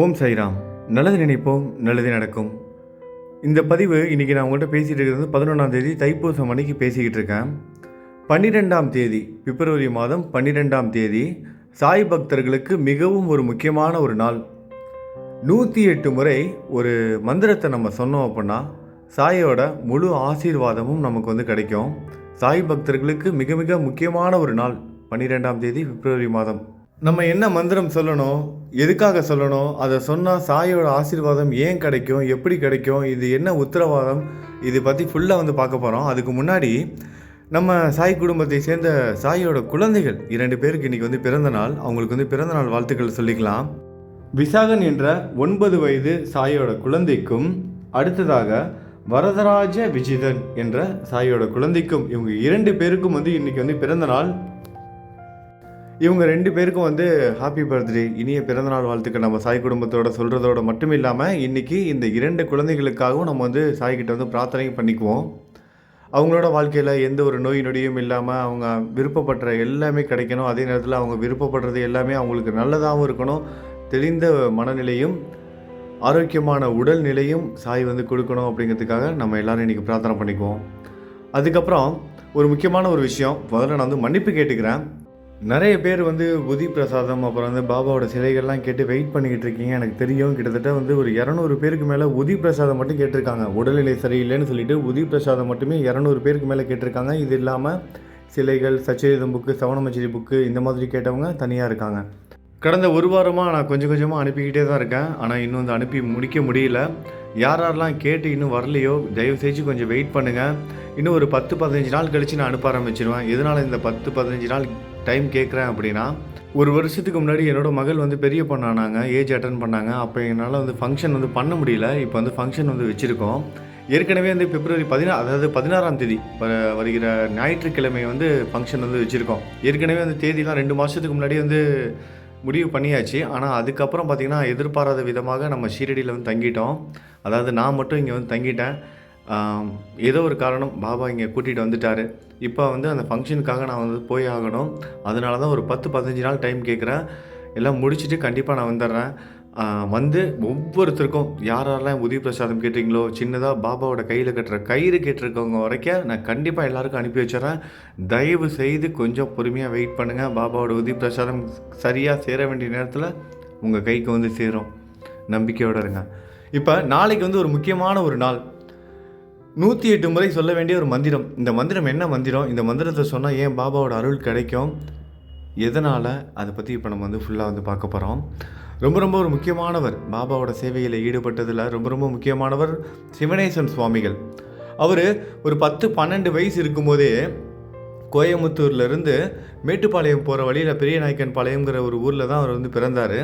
ஓம் சைராம் நல்லது நினைப்போம் நல்லது நடக்கும். இந்த பதிவு இன்றைக்கி நான் உங்கள்கிட்ட பேசிகிட்டு இருக்கிறது வந்து பதினொன்றாம் தேதி தைப்பூசம் அன்னைக்கு பேசிக்கிட்டு இருக்கேன். பன்னிரெண்டாம் தேதி பிப்ரவரி மாதம் பன்னிரெண்டாம் தேதி சாய் பக்தர்களுக்கு மிகவும் ஒரு முக்கியமான ஒரு நாள். நூற்றி எட்டு முறை ஒரு மந்திரத்தை நம்ம சொன்னோம் அப்படின்னா சாயோட முழு ஆசீர்வாதமும் நமக்கு வந்து கிடைக்கும். சாய் பக்தர்களுக்கு மிக மிக முக்கியமான ஒரு நாள் பன்னிரெண்டாம் தேதி பிப்ரவரி மாதம். நம்ம என்ன மந்திரம் சொல்லணும்? எதுக்காக சொல்லணும்? அதை சொன்னால் சாயோட ஆசீர்வாதம் ஏன் கிடைக்கும்? எப்படி கிடைக்கும்? இது என்ன உத்தரவாதம்? இது பற்றி ஃபுல்லாக வந்து பார்க்க போகிறோம் அதுக்கு முன்னாடி நம்ம சாய் குடும்பத்தை சேர்ந்த சாயோட குழந்தைகள் இரண்டு பேருக்கு இன்றைக்கி வந்து பிறந்த நாள். அவங்களுக்கு வந்து பிறந்த நாள் வாழ்த்துக்கள் சொல்லிக்கலாம். விசாகன் என்ற ஒன்பது வயது சாயோட குழந்தைக்கும் அடுத்ததாக வரதராஜ விஜிதன் என்ற சாயோட குழந்தைக்கும் இவங்க இரண்டு பேருக்கும் வந்து இன்னைக்கு வந்து பிறந்த நாள். இவங்க ரெண்டு பேருக்கும் வந்து ஹாப்பி பர்த்டே இனிய பிறந்தநாள் வாழ்த்துக்கள். நம்ம சாய் குடும்பத்தோட சொல்கிறதோட மட்டும் இல்லாமல் இன்றைக்கி இந்த இரண்டு குழந்தைகளுக்காகவும் நம்ம வந்து சாய்கிட்ட வந்து பிரார்த்தனை பண்ணிக்குவோம். அவங்களோட வாழ்க்கையில் எந்த ஒரு நோய் நொடியும் இல்லாமல் அவங்க விருப்பப்படுற எல்லாமே கிடைக்கணும். அதே நேரத்தில் அவங்க விருப்பப்படுறது எல்லாமே அவங்களுக்கு நல்லதாகவும் இருக்கணும். தெளிந்த மனநிலையும் ஆரோக்கியமான உடல் நிலையும் சாய் வந்து கொடுக்கணும் அப்படிங்கிறதுக்காக நம்ம எல்லோரும் இன்றைக்கி பிரார்த்தனை பண்ணிக்குவோம். அதுக்கப்புறம் ஒரு முக்கியமான ஒரு விஷயம். முதல்ல நான் வந்து மன்னிப்பு கேட்டுக்கிறேன். நிறைய பேர் வந்து புதி பிரசாதம் அப்புறம் வந்து பாபாவோட சிலைகள்லாம் கேட்டு வெயிட் பண்ணிக்கிட்டு இருக்கீங்க. எனக்கு தெரியும் கிட்டத்தட்ட வந்து ஒரு இரநூறு பேருக்கு மேலே உதி பிரசாதம் மட்டும் கேட்டிருக்காங்க. உடல்நிலை சரியில்லைன்னு சொல்லிட்டு உதி பிரசாதம் மட்டுமே இரநூறு பேருக்கு மேலே கேட்டிருக்காங்க. இது இல்லாமல் சிலைகள் சச்சரிதம் புக்கு சவணமச்சரி புக்கு இந்த மாதிரி கேட்டவங்க தனியாக இருக்காங்க. கடந்த ஒரு வாரமாக நான் கொஞ்சம் கொஞ்சமாக அனுப்பிக்கிட்டே தான் இருக்கேன். ஆனால் இன்னும் வந்து அனுப்பி முடிக்க முடியல. யார் யாரெல்லாம் கேட்டு இன்னும் வரலையோ தயவு செஞ்சு கொஞ்சம் வெயிட் பண்ணுங்கள் இன்னும் ஒரு பத்து பதினஞ்சு நாள் கழித்து நான் அனுப்ப ஆரம்பிச்சிருவேன். எதனால் இந்த பத்து பதினஞ்சு நாள் டைம் கேட்குறேன் அப்படின்னா ஒரு வருஷத்துக்கு முன்னாடி என்னோட மகள் வந்து பெரிய பொண்ணானாங்க ஏஜ் அட்டன் பண்ணாங்க. அப்போ என்னால் வந்து ஃபங்க்ஷன் வந்து பண்ண முடியல. இப்போ வந்து ஃபங்க்ஷன் வந்து வச்சுருக்கோம். ஏற்கனவே வந்து பிப்ரவரி பதினா அதாவது பதினாறாம் தேதி வ- வருகிற ஞாயிற்றுக்கிழமை வந்து ஃபங்க்ஷன் வந்து வச்சுருக்கோம். ஏற்கனவே வந்து தேதிலாம் ரெண்டு மாதத்துக்கு முன்னாடி வந்து முடிவு பண்ணியாச்சு. ஆனால் அதுக்கப்புறம் பார்த்திங்கன்னா எதிர்பாராத விதமாக நம்ம ஷீரடியில் வந்து தங்கிட்டோம். அதாவது நான் மட்டும் இங்கே வந்து தங்கிட்டேன். ஏதோ ஒரு காரணம் பாபா இங்கே கூட்டிகிட்டு வந்துட்டார். இப்போ வந்து அந்த ஃபங்க்ஷனுக்காக நான் வந்து போய் ஆகணும். அதனால தான் ஒரு பத்து பதினஞ்சு நாள் டைம் கேட்குறேன். எல்லாம் முடிச்சுட்டு கண்டிப்பாக நான் வந்துடுறேன். வந்து ஒவ்வொருத்தருக்கும் யார் யாரெல்லாம் உதவி பிரசாதம் கேட்டீங்களோ சின்னதாக பாபாவோட கையில் கட்டுற கயிறு கேட்டிருக்கவங்க வரைக்கும் நான் கண்டிப்பாக எல்லாருக்கும் அனுப்பி வச்சிடறேன். தயவு செய்து கொஞ்சம் பொறுமையாக வெயிட் பண்ணுங்கள் பாபாவோட உதவி பிரசாதம் சரியாக சேர வேண்டிய நேரத்தில் உங்கள் கைக்கு வந்து சேரும். நம்பிக்கையோடு இருங்க. இப்போ நாளைக்கு வந்து ஒரு முக்கியமான ஒரு நாள். நூற்றி எட்டு முறை சொல்ல வேண்டிய ஒரு மந்திரம். இந்த மந்திரம் என்ன மந்திரம்? இந்த மந்திரத்தை சொன்னால் ஏன் பாபாவோட அருள் கிடைக்கும்? எதனால்? அதை பற்றி இப்போ நம்ம வந்து ஃபுல்லாக வந்து பார்க்க போகிறோம் ரொம்ப ரொம்ப ஒரு முக்கியமானவர். பாபாவோட சேவையில் ஈடுபட்டதில் ரொம்ப ரொம்ப முக்கியமானவர் சிவனேசன் சுவாமிகள். அவர் ஒரு பத்து பன்னெண்டு வயசு இருக்கும்போதே கோயம்புத்தூர்லேருந்து மேட்டுப்பாளையம் போகிற வழியில் பெரிய நாயக்கன் பாளையங்கிற ஒரு ஊரில் தான் அவர் வந்து பிறந்தார்.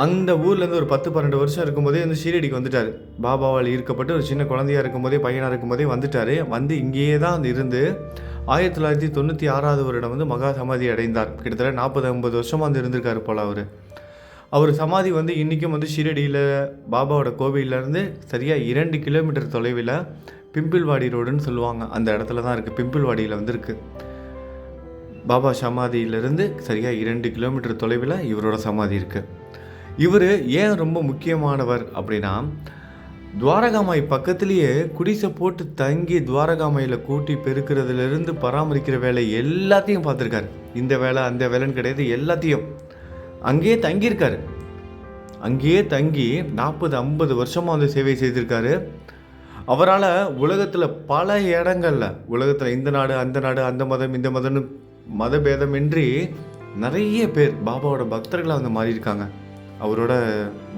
அந்த ஊர்லேருந்து ஒரு பத்து பன்னெண்டு வருஷம் இருக்கும்போதே வந்து ஷீரடிக்கு வந்துட்டார். பாபாவால் ஈர்க்கப்பட்டு ஒரு சின்ன குழந்தையா இருக்கும்போதே பையனாக இருக்கும்போதே வந்துட்டார். வந்து இங்கேயே தான் இருந்து ஆயிரத்தி தொள்ளாயிரத்தி தொண்ணூற்றி ஆறாவது வருடம் வந்து மகா சமாதி அடைந்தார். கிட்டத்தட்ட நாற்பது ஐம்பது வருஷமாக வந்து இருந்திருக்காரு போல் அவர். அவர் சமாதி வந்து இன்றைக்கும் வந்து ஷீரடியில் பாபாவோட கோவிலேருந்து சரியாக இரண்டு கிலோமீட்டர் தொலைவில் பிம்பிள்வாடி ரோடுன்னு சொல்லுவாங்க. அந்த இடத்துல தான் இருக்குது பிம்பிள்வாடியில் வந்து இருக்குது பாபா சமாதியிலிருந்து சரியாக இரண்டு கிலோமீட்டர் தொலைவில் இவரோட சமாதி இருக்குது இவர் ஏன் ரொம்ப முக்கியமானவர் அப்படின்னா துவாரகாமாய் பக்கத்துலேயே குடிசை போட்டு தங்கி துவாரகாமாயில் கூட்டி பெருக்கிறதுலேருந்து பராமரிக்கிற வேலை எல்லாத்தையும் பார்த்துருக்காரு. இந்த வேலை அந்த வேலைன்னு கிடையாது எல்லாத்தையும். அங்கேயே தங்கியிருக்காரு. அங்கேயே தங்கி நாற்பது ஐம்பது வருஷமாக வந்து சேவை செய்திருக்காரு. அவரால் உலகத்தில் பல இடங்கள்ல உலகத்தில் இந்த நாடு அந்த நாடு அந்த மதம் இந்த மதம்னு மதபேதமின்றி நிறைய பேர் பாபாவோட பக்தர்களாக வந்து மாறியிருக்காங்க. அவரோட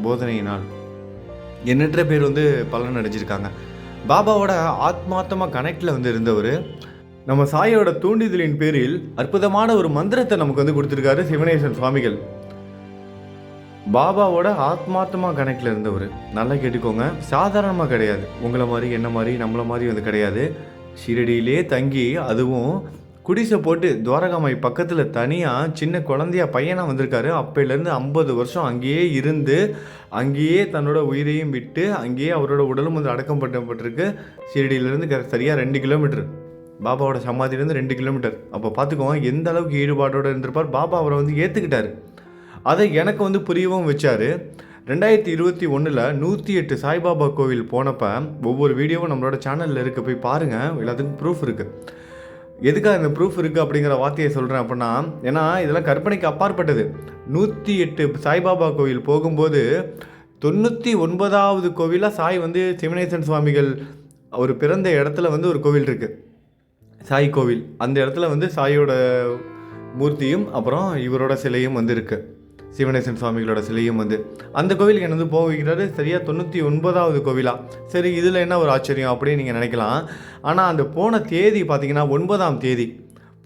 போதனையினால். எண்ணற்ற பேர் வந்து பலன் அடைஞ்சிருக்காங்க. பாபாவோட ஆத்மார்த்தமாக கனெக்டில் வந்து இருந்தவர் நம்ம சாயோட தூண்டிதலின் பேரில் அற்புதமான ஒரு மந்திரத்தை நமக்கு வந்து கொடுத்துருக்காரு சிவனேசன் சுவாமிகள். பாபாவோட ஆத்மார்த்தமாக கணக்கில் இருந்தவர். நல்லா கேட்டுக்கோங்க. சாதாரணமாக கிடையாது. உங்களை மாதிரி என்ன மாதிரி நம்மளை மாதிரி வந்து கிடையாது. ஷிரடியிலே தங்கி அதுவும் குடிசை போட்டு துவாரகாமாய் பக்கத்தில் தனியாக சின்ன குழந்தையா பையனாக வந்திருக்காரு. அப்போலேருந்து ஐம்பது வருஷம் அங்கேயே இருந்து அங்கேயே தன்னோட உயிரையும் விட்டு அங்கேயே அவரோட உடலும் வந்து அடக்கம் பண்ணப்பட்டிருக்கு ஷிரடியிலேருந்து க சரியாக ரெண்டு கிலோமீட்டர். பாபாவோட சமாதியிலேருந்து ரெண்டு கிலோமீட்டர். அப்போ பார்த்துக்கோங்க எந்த அளவுக்கு ஈடுபாடோடு இருந்திருப்பார். பாபா அவரை வந்து ஏற்றுக்கிட்டார் அதை எனக்கு வந்து புரியவும் வச்சார். ரெண்டாயிரத்தி இருபத்தி ஒன்றில் நூற்றி எட்டு சாய்பாபா கோவில் போனப்போ ஒவ்வொரு வீடியோவும் நம்மளோட சேனலில் இருக்க. போய் பாருங்கள் எல்லாத்துக்கும் ப்ரூஃப் இருக்குது எதுக்காக இந்த ப்ரூஃப் இருக்குது அப்படிங்கிற வார்த்தையை சொல்கிறேன் அப்படின்னா ஏன்னா இதெல்லாம் கற்பனைக்கு அப்பாற்பட்டது. நூற்றி எட்டு சாய்பாபா கோவில் போகும்போது தொண்ணூற்றி ஒன்பதாவது கோவிலாக சாய் வந்து சிவனேசன் சுவாமிகள் அவர் பிறந்த இடத்துல வந்து ஒரு கோவில் இருக்குது சாய் கோவில். அந்த இடத்துல வந்து சாயோட மூர்த்தியும் அப்புறம் இவரோட சிலையும் வந்து இருக்குது சிவனேசன் சுவாமிகளோட சிலையும் வந்து அந்த கோவிலுக்கு என்ன வந்து போக வைக்கிறாரு? சரியாக தொண்ணூற்றி ஒன்பதாவது கோவிலா? சரி இதில் என்ன ஒரு ஆச்சரியம் அப்படின்னு நீங்கள் நினைக்கலாம். ஆனால் அந்த போன தேதி பார்த்தீங்கன்னா ஒன்பதாம் தேதி.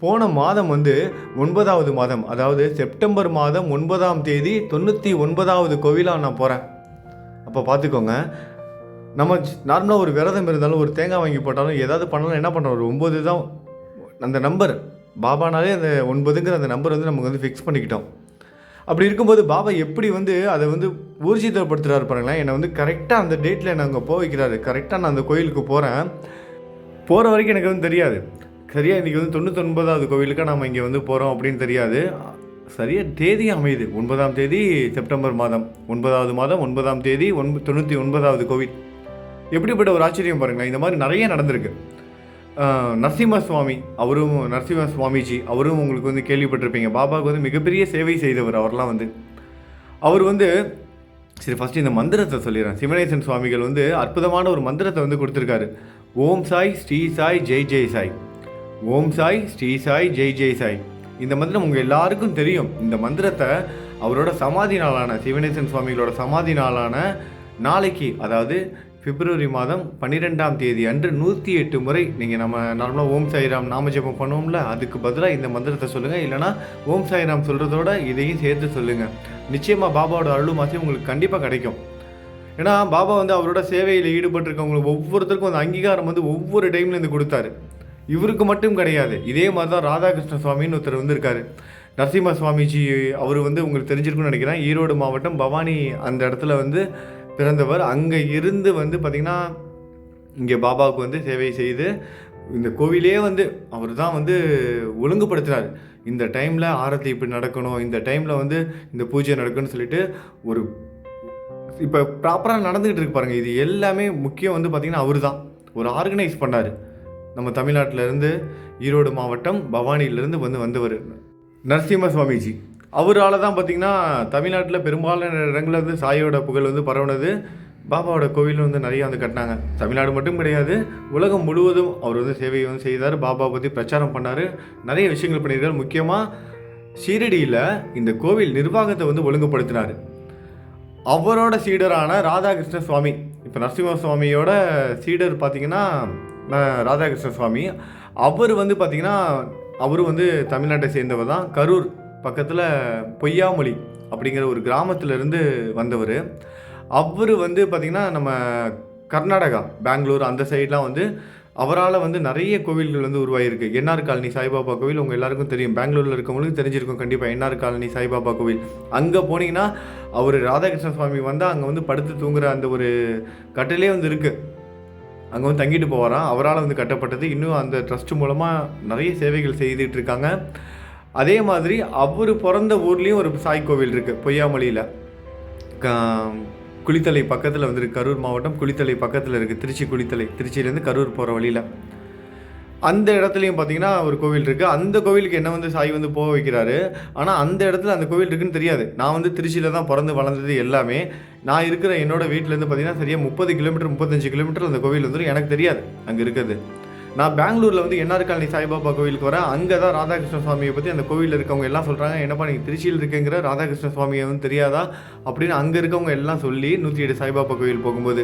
போன மாதம் வந்து ஒன்பதாவது மாதம். அதாவது செப்டம்பர் மாதம் ஒன்பதாம் தேதி தொண்ணூற்றி ஒன்பதாவது கோவிலாக நான் போகிறேன் அப்போ பார்த்துக்கோங்க நம்ம நார்மலாக ஒரு விரதம் இருந்தாலும் ஒரு தேங்காய் வாங்கி போட்டாலும் ஏதாவது பண்ணாலும் என்ன பண்ணுறோம் ஒரு ஒம்பது தான். அந்த நம்பர். பாபானாலே அந்த ஒன்பதுங்கிற அந்த நம்பர் வந்து நமக்கு வந்து ஃபிக்ஸ் பண்ணிக்கிட்டோம். அப்படி இருக்கும்போது பாபா எப்படி வந்து அதை வந்து ஊர்ஜிதப்படுத்துகிறாரு பாருங்களேன். என்னை வந்து கரெக்டாக அந்த டேட்டில் என்னை அங்கே போக வைக்கிறாரு. கரெக்டாக நான் அந்த கோயிலுக்கு போகிறேன் போகிற வரைக்கும் எனக்கு வந்து தெரியாது. சரியாக இன்றைக்கி வந்து தொண்ணூத்தொன்பதாவது கோவிலுக்கு நம்ம இங்கே வந்து போகிறோம் அப்படின்னு தெரியாது. சரியாக தேதி அமையுது. ஒன்பதாம் தேதி செப்டம்பர் மாதம். ஒன்பதாவது மாதம் ஒன்பதாம் தேதி ஒன்பது தொண்ணூற்றி ஒன்பதாவது கோவில். எப்படிப்பட்ட ஒரு ஆச்சரியம் பாருங்களேன். இந்த மாதிரி நிறைய நடந்திருக்கு. நரசிம்ம சுவாமி அவரும் நரசிம்ம சுவாமிஜி அவரும் உங்களுக்கு வந்து கேள்விப்பட்டிருப்பீங்க. பாபாவுக்கு வந்து மிகப்பெரிய சேவை செய்தவர் அவர்லாம் வந்து. அவர் வந்து சரி ஃபஸ்ட்டு இந்த மந்திரத்தை சொல்லிடுறேன். சிவனேசன் சுவாமிகள் வந்து அற்புதமான ஒரு மந்திரத்தை வந்து கொடுத்துருக்காரு. ஓம் சாய் ஸ்ரீ சாய் ஜெய் ஜெய் சாய். ஓம் சாய் ஸ்ரீ சாய் ஜெய் ஜெய் சாய். இந்த மந்திரம் உங்கள் எல்லாருக்கும் தெரியும். இந்த மந்திரத்தை அவரோட சமாதி நாளான சிவனேசன் சுவாமிகளோட சமாதி நாளான நாளைக்கு அதாவது பிப்ரவரி மாதம் பன்னிரெண்டாம் தேதி அன்று நூற்றி எட்டு முறை நீங்கள் நம்ம நார்மலாக ஓம் சாய்ராம் நாமஜபம் பண்ணுவோம்ல அதுக்கு பதிலாக இந்த மந்திரத்தை சொல்லுங்கள் இல்லைனா ஓம் சாய்ராம் சொல்கிறதோட இதையும் சேர்த்து சொல்லுங்கள் நிச்சயமாக பாபாவோட அருளும் ஆசையும் உங்களுக்கு கண்டிப்பாக கிடைக்கும். ஏன்னா பாபா வந்து அவரோட சேவையில் ஈடுபட்டிருக்கவங்களுக்கு ஒவ்வொருத்தருக்கும் அந்த அங்கீகாரம் வந்து ஒவ்வொரு டைம்லேருந்து கொடுத்தாரு. இவருக்கு மட்டும் கிடையாது. இதே மாதிரி தான் ராதாகிருஷ்ண சுவாமின்னு ஒருத்தர் வந்திருக்காரு. நரசிம்ம சுவாமிஜி அவர் வந்து உங்களுக்கு தெரிஞ்சிருக்குன்னு நினைக்கிறேன். ஈரோடு மாவட்டம் பவானி அந்த இடத்துல வந்து பிறந்தவர். அங்கே இருந்து வந்து பார்த்திங்கன்னா இங்கே பாபாவுக்கு வந்து சேவை செய்து இந்த கோவிலே வந்து அவர் தான் வந்து ஒழுங்குபடுத்துகிறார் இந்த டைமில் ஆரத்தி இப்படி நடக்கணும் இந்த டைமில் வந்து இந்த பூஜை நடக்கணும்னு சொல்லிட்டு ஒரு இப்போ ப்ராப்பராக நடந்துக்கிட்டு இருக்கு பாருங்கள் இது எல்லாமே முக்கியம் வந்து பார்த்திங்கன்னா அவர் தான். ஒரு ஆர்கனைஸ் பண்ணார். நம்ம தமிழ்நாட்டிலேருந்து ஈரோடு மாவட்டம் பவானியிலேருந்து வந்து வந்தவர். நரசிம்ம சுவாமிஜி. அவரால் தான் பார்த்திங்கன்னா தமிழ்நாட்டில் பெரும்பாலான இடங்களில் வந்து சாயோட புகழ் வந்து பரவுனது. பாபாவோட கோவில் வந்து நிறையா வந்து கட்டினாங்க. தமிழ்நாடு மட்டும் கிடையாது உலகம் முழுவதும் அவர் வந்து சேவையை வந்து செய்தார். பாபா பற்றி பிரச்சாரம் பண்ணார். நிறைய விஷயங்கள் பண்ணியிருக்கார். முக்கியமாக ஷீரடியில் இந்த கோவில் நிர்வாகத்தை வந்து ஒழுங்குபடுத்தினார். அவரோட சீடரான ராதாகிருஷ்ண சுவாமி. இப்போ நரசிம்ம சுவாமியோட சீடர் பார்த்திங்கன்னா ராதாகிருஷ்ண சுவாமி. அவர் வந்து பார்த்திங்கன்னா அவரும் வந்து தமிழ்நாட்டை சேர்ந்தவர் தான். கரூர் பக்கத்தில் பொய்யாமொழி அப்படிங்கிற ஒரு கிராமத்திலேருந்து வந்தவர். அவர் வந்து பார்த்திங்கன்னா நம்ம கர்நாடகா பெங்களூர் அந்த சைட்லாம் வந்து அவரால் வந்து நிறைய கோவில்கள் வந்து உருவாகிருக்கு என்ஆர் காலனி சாய்பாபா கோவில் உங்கள் எல்லாருக்கும் தெரியும். பெங்களூரில் இருக்கவங்களுக்கு தெரிஞ்சிருக்கும் கண்டிப்பாக என்ஆர் காலனி சாய்பாபா கோவில். அங்கே போனீங்கன்னா அவர் ராதாகிருஷ்ண சுவாமி வந்தால் அங்கே வந்து படுத்து தூங்குற அந்த ஒரு கட்டிலே வந்து இருக்குது அங்கே வந்து தங்கிட்டு போவாராம். அவரால் வந்து கட்டப்பட்டது. இன்னும் அந்த ட்ரஸ்ட் மூலமாக நிறைய சேவைகள் செய்துட்டு இருக்காங்க. அதே மாதிரி அவர் பிறந்த ஊர்லேயும் ஒரு சாய் கோவில் இருக்குது பொய்யாமொழியில். குளித்தலை பக்கத்தில் வந்துருக்கு கரூர் மாவட்டம் குளித்தலை பக்கத்தில் இருக்குது திருச்சி குளித்தலை திருச்சியிலேருந்து கரூர் போகிற வழியில். அந்த இடத்துலையும் பார்த்தீங்கன்னா ஒரு கோவில் இருக்குது அந்த கோவிலுக்கு என்ன வந்து சாய் வந்து போக வைக்கிறாரு? ஆனால் அந்த இடத்துல அந்த கோவில் இருக்குன்னு தெரியாது. நான் வந்து திருச்சியில் தான் பிறந்து வளர்ந்தது எல்லாமே. நான் இருக்கிற என்னோட வீட்டிலேருந்து பார்த்தீங்கன்னா சரியாக முப்பது கிலோமீட்டர் முப்பத்தஞ்சு கிலோமீட்டர் அந்த கோவில் வந்துடும் எனக்கு தெரியாது அங்கே இருக்குது நான் பெங்களூரில் வந்து என்ஆர் காலனி சாய்பாபா கோவிலுக்கு வரேன். அங்கே தான் ராதாகிருஷ்ண சுவாமியை பற்றி அந்த கோவிலில் இருக்கவங்க எல்லாம் சொல்கிறாங்க என்னப்பா நீங்கள் திருச்சியில் இருக்கேங்கிற ராதாகிருஷ்ண சுவாமியை வந்து தெரியாதா? அப்படின்னு அங்கே இருக்கவங்க எல்லாம் சொல்லி நூற்றி எட்டு சாய்பாபா கோவில் போகும்போது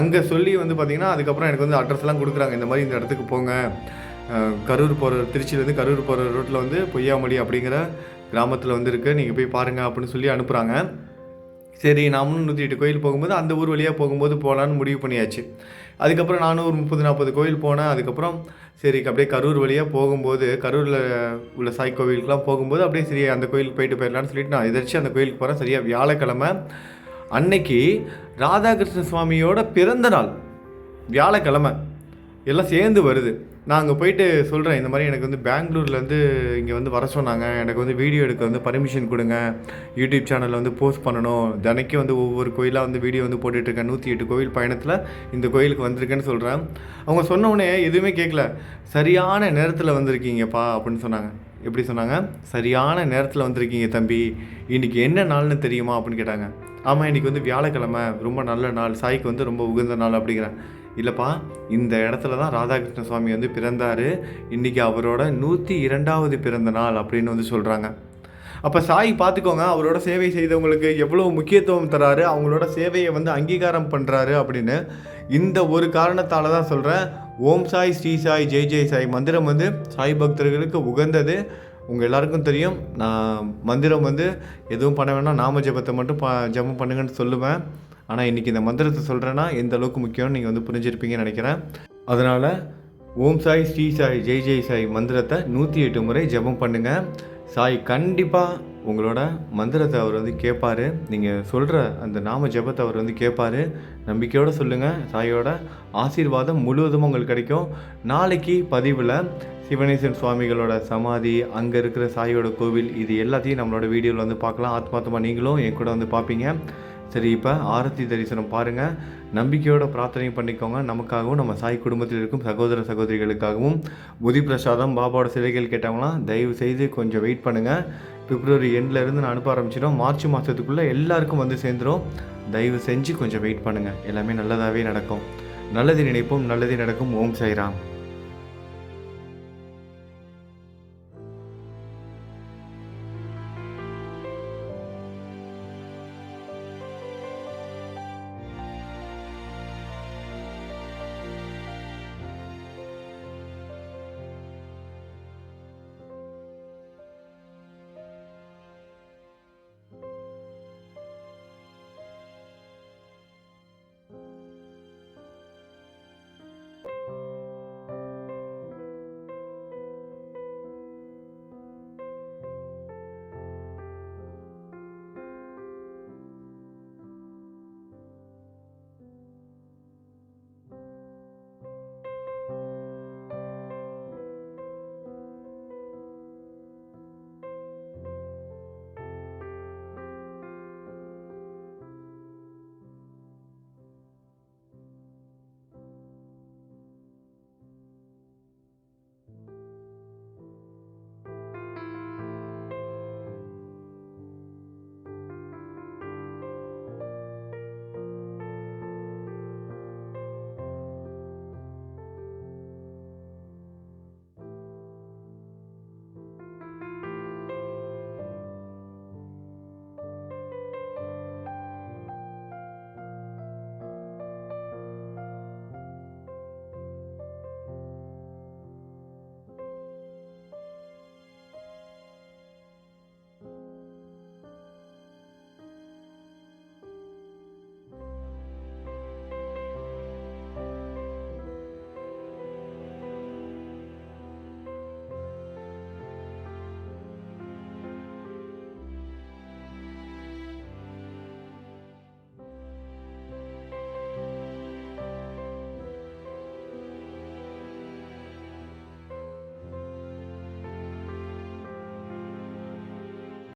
அங்கே சொல்லி வந்து பார்த்தீங்கன்னா அதுக்கப்புறம் எனக்கு வந்து அட்ரஸ்லாம் கொடுக்குறாங்க. இந்த மாதிரி இந்த இடத்துக்கு போங்க. கரூர் போகிற திருச்சியிலேருந்து கரூர் போகிற ரோட்டில் வந்து பொய்யாமொழி அப்படிங்கிற கிராமத்தில் வந்து இருக்குது நீங்கள் போய் பாருங்கள் அப்படின்னு சொல்லி அனுப்புகிறாங்க சரி நாமளும் நூற்றி எட்டு கோயில் போகும்போது அந்த ஊர் வழியாக போகும்போது போகலான்னு முடிவு பண்ணியாச்சு. அதுக்கப்புறம் நானும் ஒரு முப்பது நாற்பது கோயில் போனேன். அதுக்கப்புறம் சரி அப்படியே கரூர் வழியாக போகும்போது கரூரில் உள்ள சாய் கோவிலுக்குலாம் போகும்போது அப்படியே சரி அந்த கோயிலுக்கு போயிட்டு போயிடலான்னு சொல்லிட்டு நான் எதிர்த்து அந்த கோயிலுக்கு போகிறேன் சரியாக வியாழக்கிழமை அன்னைக்கு ராதாகிருஷ்ண சுவாமியோட பிறந்த நாள். வியாழக்கிழமை. எல்லாம் சேர்ந்து வருது. நான் அங்கே போயிட்டு சொல்கிறேன் இந்த மாதிரி எனக்கு வந்து பெங்களூர்லேருந்து இங்கே வந்து வர சொன்னாங்க. எனக்கு வந்து வீடியோ எடுக்க வந்து பர்மிஷன் கொடுங்க. யூடியூப் சேனலில் வந்து போஸ்ட் பண்ணணும். தினைக்கும் வந்து ஒவ்வொரு கோயிலாக வந்து வீடியோ வந்து போட்டுட்ருக்கேன் நூற்றி எட்டு கோயில் பயணத்தில் இந்த கோயிலுக்கு வந்திருக்கேன்னு சொல்கிறேன் அவங்க சொன்னோடனே எதுவுமே கேட்கல. சரியான நேரத்தில் வந்திருக்கீங்கப்பா அப்படின்னு சொன்னாங்க. எப்படி சொன்னாங்க? சரியான நேரத்தில் வந்திருக்கீங்க தம்பி. இன்றைக்கி என்ன நாள்னு தெரியுமா அப்படின்னு கேட்டாங்க. ஆமாம் இன்றைக்கி வந்து வியாழக்கிழமை. ரொம்ப நல்ல நாள். சாய்க்கு வந்து ரொம்ப உகந்த நாள் அப்படிங்கிறேன். இல்லைப்பா இந்த இடத்துல தான் ராதாகிருஷ்ண சுவாமி வந்து பிறந்தார். இன்றைக்கி அவரோட நூற்றி இரண்டாவது பிறந்த நாள் அப்படின்னு வந்து சொல்கிறாங்க அப்போ சாய் பார்த்துக்கோங்க அவரோட சேவை செய்தவங்களுக்கு எவ்வளோ முக்கியத்துவம் தராரு அவங்களோட சேவையை வந்து அங்கீகாரம் பண்ணுறாரு அப்படின்னு இந்த ஒரு காரணத்தால் தான் சொல்கிறேன் ஓம் சாய் ஸ்ரீ சாய் ஜெய் ஜெய் சாய் மந்திரம் வந்து சாய் பக்தர்களுக்கு உகந்தது. உங்கள் எல்லாருக்கும் தெரியும் நான் மந்திரம் வந்து எதுவும் பண்ண வேணாம் நாம ஜெபத்தை மட்டும் ப ஜெபம் பண்ணுங்கன்னு சொல்லுவேன். ஆனால் இன்றைக்கி இந்த மந்திரத்தை சொல்கிறேன்னா எந்த அளவுக்கு முக்கியம்னு நீங்கள் வந்து புரிஞ்சிருப்பீங்கன்னு நினைக்கிறேன். அதனால் ஓம் சாய் ஸ்ரீ சாய் ஜெய் ஜெய் சாய் மந்திரத்தை நூற்றி எட்டு முறை ஜெபம் பண்ணுங்கள் சாய் கண்டிப்பாக உங்களோட மந்திரத்தை அவர் வந்து கேட்பார் நீங்கள் சொல்கிற அந்த நாம ஜெபத்தை அவர் வந்து கேட்பாரு நம்பிக்கையோடு சொல்லுங்கள் சாயோட ஆசீர்வாதம் முழுவதும் உங்களுக்கு கிடைக்கும். நாளைக்கு பதிவில் சிவனேசன் சுவாமிகளோட சமாதி அங்கே இருக்கிற சாயோட கோவில் இது எல்லாத்தையும் நம்மளோட வீடியோவில் வந்து பார்க்கலாம். ஆத்மாத்தமாக நீங்களும் என் கூட வந்து பார்ப்பீங்க. சரி இப்போ ஆரத்தி தரிசனம் பாருங்கள் நம்பிக்கையோட பிரார்த்தனை பண்ணிக்கோங்க. நமக்காகவும் நம்ம சாய் குடும்பத்தில் இருக்கும் சகோதர சகோதரிகளுக்காகவும் புதி பிரசாதம் பாபாவோட சிலைகள் கேட்டவங்களாம் தயவு செய்து கொஞ்சம் வெயிட் பண்ணுங்கள் பிப்ரவரி எண்ட்லேருந்து நான் அனுப்ப ஆரம்பிச்சிடும் மார்ச் மாதத்துக்குள்ளே எல்லாருக்கும் வந்து சேர்ந்துடும் தயவு செஞ்சு கொஞ்சம் வெயிட் பண்ணுங்கள் எல்லாமே நல்லதாகவே நடக்கும். நல்லது நினைப்போம் நல்லது நடக்கும். ஓம் சாய்ராம்.